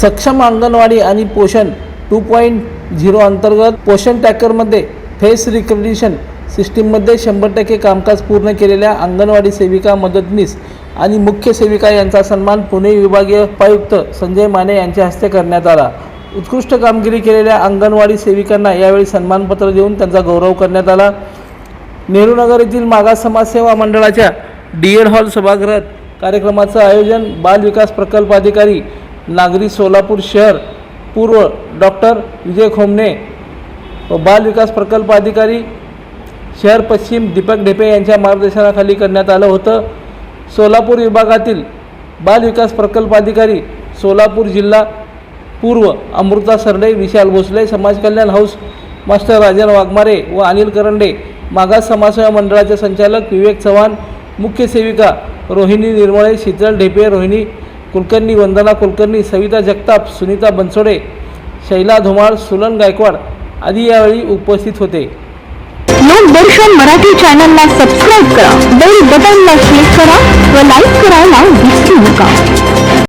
सक्षम अंगणवाडी आणि पोषण टू पॉईंट झिरो अंतर्गत पोषण टॅकरमध्ये फेस रिकग्निशन सिस्टीममध्ये शंभर टक्के कामकाज पूर्ण केलेल्या अंगणवाडी सेविका मदतनीस आणि मुख्य सेविका यांचा सन्मान पुणे विभागीय उपायुक्त संजय माने यांच्या हस्ते करण्यात आला. उत्कृष्ट कामगिरी केलेल्या अंगणवाडी सेविकांना यावेळी सन्मानपत्र देऊन त्यांचा गौरव करण्यात आला. नेहरूनगर येथील मागास समाजसेवा मंडळाच्या डी एड हॉल सभागृहात कार्यक्रमाचं आयोजन बाल विकास प्रकल्प अधिकारी नागरी सोलापूर शहर पूर्व डॉक्टर विजय खोमणे व बाल विकास प्रकल्प अधिकारी शहर पश्चिम दीपक ढेपे यांच्या मार्गदर्शनाखाली करण्यात आलं होतं. सोलापूर विभागातील बाल विकास प्रकल्प अधिकारी सोलापूर जिल्हा पूर्व अमृता सरडे विशाल भोसले समाज कल्याण हाऊस मास्टर राजन वाघमारे व अनिल करंडे. मागास समाजसेवा मंडळाचे संचालक विवेक चव्हाण मुख्य सेविका रोहिणी निर्मळे शीतल ढेपे रोहिणी कुलकर्णी वंदना कुलकर्णी सविता जगताप सुनीता बनसोडे शैला धुमाळ सुलन गायकवाड आदी यावेळी उपस्थित होते. लोकदर्शन मराठी चॅनलला सबस्क्राईब करा. बेल बटनला क्लिक करा व लाईक करायला विसरू नका.